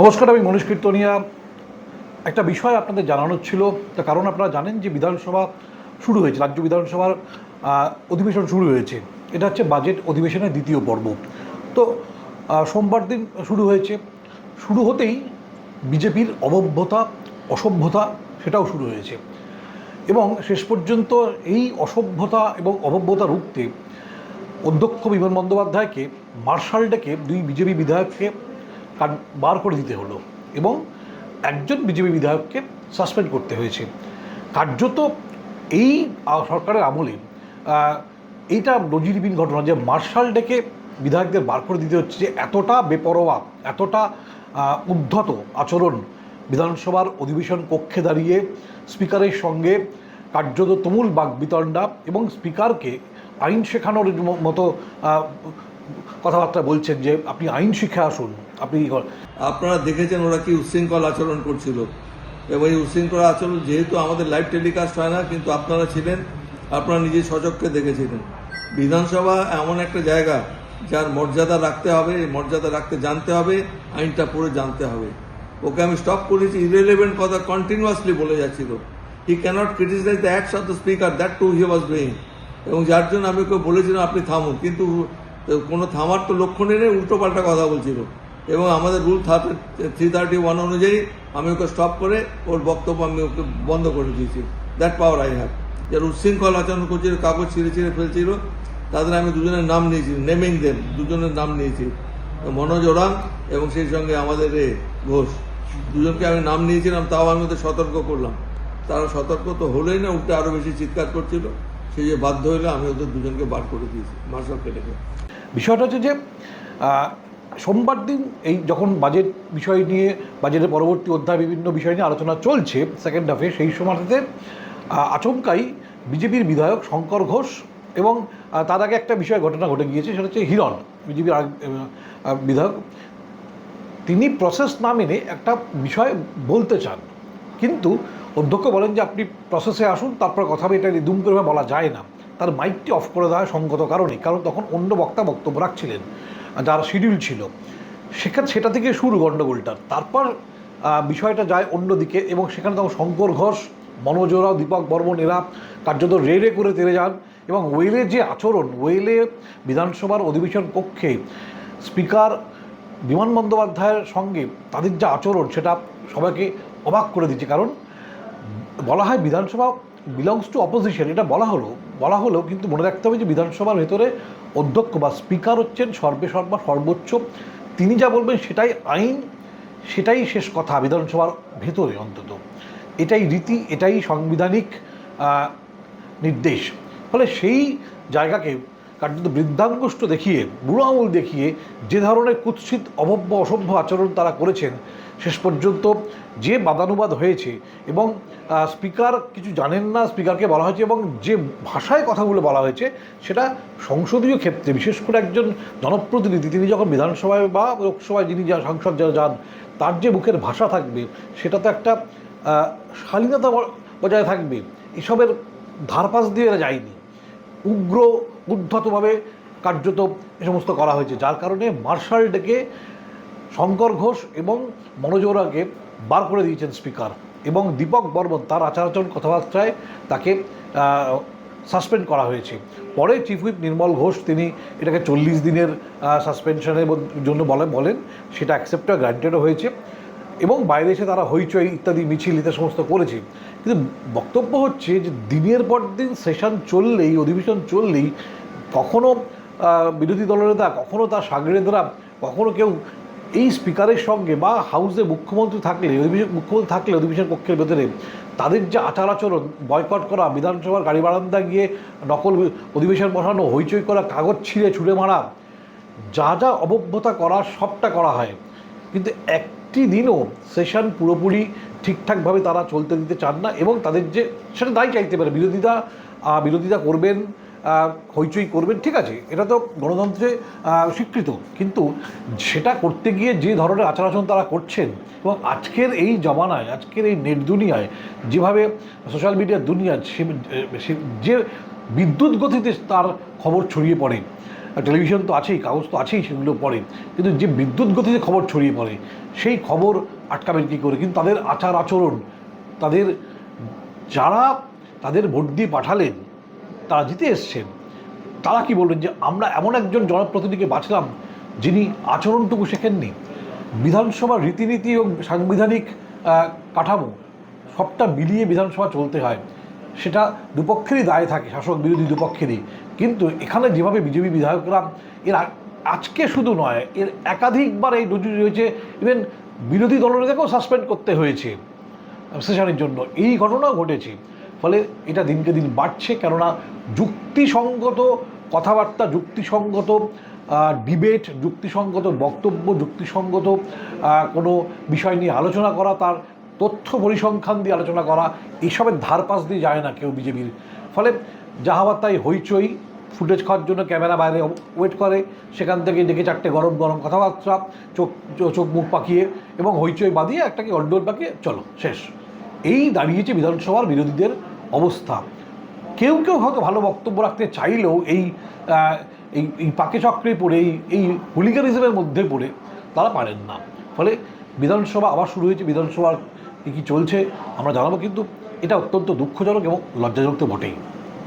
নমস্কার, আমি মনীষ কীর্তনিয়া। একটা বিষয় আপনাদের জানানোর ছিল, তার কারণ আপনারা জানেন যে বিধানসভা শুরু হয়েছে, রাজ্য বিধানসভার অধিবেশন শুরু হয়েছে। এটা হচ্ছে বাজেট অধিবেশনের দ্বিতীয় পর্ব। তো সোমবার দিন শুরু হয়েছে। শুরু হতেই বিজেপির অবভ্যতা অসভ্যতা সেটাও শুরু হয়েছে। এবং শেষ পর্যন্ত এই অসভ্যতা এবং অভব্যতা রুখতে অধ্যক্ষ বিমান বন্দ্যোপাধ্যায়কে মার্শাল ডেকে দুই বিজেপি বিধায়ককে বার করে দিতে হলো এবং একজন বিজেপি বিধায়ককে সাসপেন্ড করতে হয়েছে। কার্যত এই সরকারের আমলে এইটা নজিরবিহীন ঘটনা যে মার্শাল ডেকে বিধায়কদের বার করে দিতে হচ্ছে যে এতটা বেপরোয়া, এতটা উদ্ধত আচরণ বিধানসভার অধিবেশন কক্ষে দাঁড়িয়ে স্পিকারের সঙ্গে কার্যত তুমুল বাক বিতণ্ডা এবং স্পিকারকে আইন শেখানোর মতো কথাবার্তা বলছেন যে আপনি আইন শিখে আসুন, আপনি ই কর- আপনারা দেখেছেন ওরা কি উচ্ছৃঙ্খল আচরণ করছিল। এবং এই উচ্ছৃঙ্খল আচরণ যেহেতু আমাদের লাইভ টেলিকাস্ট হয় না, কিন্তু আপনারা ছিলেন, আপনারা নিজে সচক্ষে দেখেছিলেন। বিধানসভা এমন একটা জায়গা যার মর্যাদা রাখতে হবে মর্যাদা রাখতে জানতে হবে, আইনটা পড়ে জানতে হবে। ওকে আমি স্টপ করেছি ইরেলিভেন্ট কথা কন্টিনিউয়াসলি বলে যাচ্ছিল। He cannot criticise the acts of the speaker that too he was doing এবং যার জন্য আমি ওকে বলেছিলাম, আপনি থামুন। কিন্তু কোনো থামার তো লক্ষণই নেই, উল্টো পাল্টা কথা বলছিল। এবং আমাদের রুল থ্রি থার্টি ওয়ান অনুযায়ী আমি ওকে স্টপ করে ওর বক্তব্য আমি ওকে বন্ধ করে দিয়েছি। দ্যাট পাওয়ার আই হ্যাভ যারা উচ্ছৃঙ্খল আচরণ করছিল, কাগজ ছিঁড়ে ছিঁড়ে ফেলছিল, তাদের আমি দুজনের নাম নিয়েছি নেমিং দেম দুজনের নাম নিয়েছি। মনোজ ওরাং এবং সেই সঙ্গে আমাদের এ ঘোষ। দুজনকে আমি নাম নিয়েছিলাম, তাও আমি ওদের সতর্ক করলাম। তারা সতর্ক তো হলোই না, উল্টে আরও বেশি চিৎকার করছিল। সেই যে বাধ্য হলে আমি ওদের দুজনকে বার করে দিয়েছি, মার্শাল ডেকে বিষয়টা হচ্ছে যে সোমবার দিন এই যখন বাজেট বিষয় নিয়ে বাজেটের পরবর্তী অধ্যায় বিভিন্ন বিষয় নিয়ে আলোচনা চলছে সেকেন্ড হাফে সেই সময়টাতে আচমকাই বিজেপির বিধায়ক শঙ্কর ঘোষ এবং তার আগে একটা বিষয় ঘটনা ঘটে গিয়েছে, সেটা হচ্ছে হিরণ, বিজেপির বিধায়ক। তিনি প্রসেস না মেনে একটা বিষয় বলতে চান। কিন্তু অধ্যক্ষ বলেন যে, আপনি প্রসেসে আসুন, তারপর কথা এটা দুম করে বলা যায় না। তার মাইকটি অফ করে দেওয়া হয় সঙ্গত কারণে, কারণ তখন অন্য বক্তা বক্তব্য রাখছিলেন, যার শিডিউল ছিল। সেখানে সেটা থেকে শুরু গণ্ডগোলটার তারপর বিষয়টা যায় অন্যদিকে এবং সেখানে তখন শঙ্কর ঘোষ মনোজরাও দীপক বর্মন এরা কার্যত রে রে করে তেরে যান এবং ওয়েলে যে আচরণ, ওয়েলে বিধানসভার অধিবেশন কক্ষে স্পিকার বিমান বন্দ্যোপাধ্যায়ের সঙ্গে তাদের যে আচরণ, সেটা সবাইকে অবাক করে দিচ্ছে। কারণ বলা হয় বিধানসভা বিলংস টু অপোজিশন এটা বলা হলো বলা হলো কিন্তু মনে রাখতে হবে যে বিধানসভার ভেতরে অধ্যক্ষ বা স্পিকার হচ্ছেন সর্বে সর্বা সর্বোচ্চ। তিনি যা বলবেন সেটাই আইন, সেটাই শেষ কথা বিধানসভার ভেতরে অন্তত। এটাই রীতি, এটাই সাংবিধানিক নির্দেশ। ফলে সেই জায়গাকে কার্যত বৃদ্ধাঙ্গুষ্ট দেখিয়ে বুড়ো আঙুল দেখিয়ে যে ধরনের কুৎসিত, অভব্য, অসভ্য আচরণ তারা করেছেন, শেষ পর্যন্ত যে বাদানুবাদ হয়েছে এবং স্পিকার কিছু জানেন না, স্পিকারকে বলা হয়েছে এবং যে ভাষায় কথাগুলো বলা হয়েছে, সেটা সংসদীয় ক্ষেত্রে, বিশেষ করে একজন জনপ্রতিনিধি, তিনি যখন বিধানসভায় বা লোকসভায় যিনি যা সাংসদ যারা যান, তার যে মুখের ভাষা থাকবে, সেটা তো একটা শালীনতা বজায় থাকবে, এসবের ধারপাশ দিয়ে এরা যায়নি। উগ্র উদ্ধতভাবে কার্যত এ সমস্ত করা হয়েছে। যার কারণে মার্শাল ডেকে শঙ্কর ঘোষ এবং মনোজোরাকে বার করে দিয়েছেন স্পিকার এবং দীপক বর্মন তার আচার আচরণ কথাবার্তায় তাকে সাসপেন্ড করা হয়েছে। পরে চিফ হুইপ নির্মল ঘোষ তিনি এটাকে চল্লিশ দিনের সাসপেনশনের জন্য বলে, বলেন, সেটা অ্যাকসেপ্টও গ্রান্টেডও হয়েছে। এবং বাইরে এসে তারা হইচই ইত্যাদি মিছিল ইত্যাদি সমস্ত করেছে। কিন্তু বক্তব্য হচ্ছে যে দিনের পর দিন সেশন চললেই, অধিবেশন চললেই কখনো বিরোধী দলনেতা কখনো তার সাগরেদরা কখনো কেউ এই স্পিকারের সঙ্গে বা হাউসে মুখ্যমন্ত্রী থাকলে, অধিবেশন, মুখ্যমন্ত্রী থাকলে অধিবেশন কক্ষের ভেতরে তাদের যে আচার আচরণ, বয়কট করা, বিধানসভার গাড়ি বারান্দা গিয়ে নকল অধিবেশন বসানো, হইচই করা, কাগজ ছিঁড়ে ছুঁড়ে মারা, যা যা অবভ্যতা করা, সবটা করা হয়। কিন্তু একটি দিনও সেশন পুরোপুরি ঠিকঠাকভাবে তারা চলতে দিতে চান না এবং তাদের যে সেটা দায় চাইতে পারে। বিরোধিতা বিরোধিতা করবেন হইচই করবেন, ঠিক আছে, এটা তো গণতন্ত্রে স্বীকৃত। কিন্তু সেটা করতে গিয়ে যে ধরনের আচার আচরণ তারা করছেন এবং আজকের এই জমানায়, আজকের এই নেট দুনিয়ায়, যেভাবে সোশ্যাল মিডিয়ার দুনিয়া যে বিদ্যুৎ গতিতে তার খবর ছড়িয়ে পড়ে টেলিভিশন তো আছেই, কাগজ তো আছেই, সেগুলো পড়ে। কিন্তু যে বিদ্যুৎ গতিতে খবর ছড়িয়ে পড়ে, সেই খবর আটকাবেন কী করে? কিন্তু তাদের আচার আচরণ, তাদের যারা তাদের ভোট দিয়ে পাঠালেন, তারা জিতে এসছেন। তারা কি বলবেন যে, আমরা এমন একজন জনপ্রতিনিধিকে বাঁচলাম, যিনি আচরণটুকু শেখেননি। বিধানসভার রীতিনীতি এবং সাংবিধানিক কাঠামো সবটা মিলিয়ে বিধানসভা চলতে হয়। সেটা দুপক্ষেরই দায় থাকে, শাসক বিরোধী দুপক্ষেরই। কিন্তু এখানে যেভাবে বিজেপি বিধায়করা, এর আজকে শুধু নয়, এর একাধিকবার এই নজরুল রয়েছে ইভেন বিরোধী দলনেতাকেও সাসপেন্ড করতে হয়েছে সেশনের জন্য। এই ঘটনাও ঘটেছে। ফলে এটা দিনকে দিন বাড়ছে, কেননা যুক্তিসঙ্গত কথাবার্তা, যুক্তিসঙ্গত ডিবেট যুক্তিসঙ্গত বক্তব্য, যুক্তিসঙ্গত কোনো বিষয় নিয়ে আলোচনা করা তার তথ্য পরিসংখ্যান দিয়ে আলোচনা করা এইসবের ধারপাশ দিয়ে যায় না কেউ বিজেপির। ফলে যাহাবার তাই হইচই, ফুটেজ খাওয়ার জন্য ক্যামেরা বাইরে ওয়েট করে, সেখান থেকে ডেকে চারটে গরম গরম কথাবার্তা, চোখ চোখ মুখ পাকিয়ে এবং হইচই বাঁধিয়ে একটাকে অল্ডোর পাকিয়ে চলো, শেষ। এই দাঁড়িয়েছে বিধানসভার বিরোধীদের অবস্থা। কেউ কেউ হয়তো ভালো বক্তব্য রাখতে চাইলেও এই এই পাকে চক্রে পড়ে, এই এই হুলিগানিজমের মধ্যে পড়ে তারা পারেন না। ফলে বিধানসভা আবার শুরু হয়েছে, বিধানসভার কী চলছে? আমরা জানাব কিন্তু এটা অত্যন্ত দুঃখজনক এবং লজ্জাজনক তো বটেই।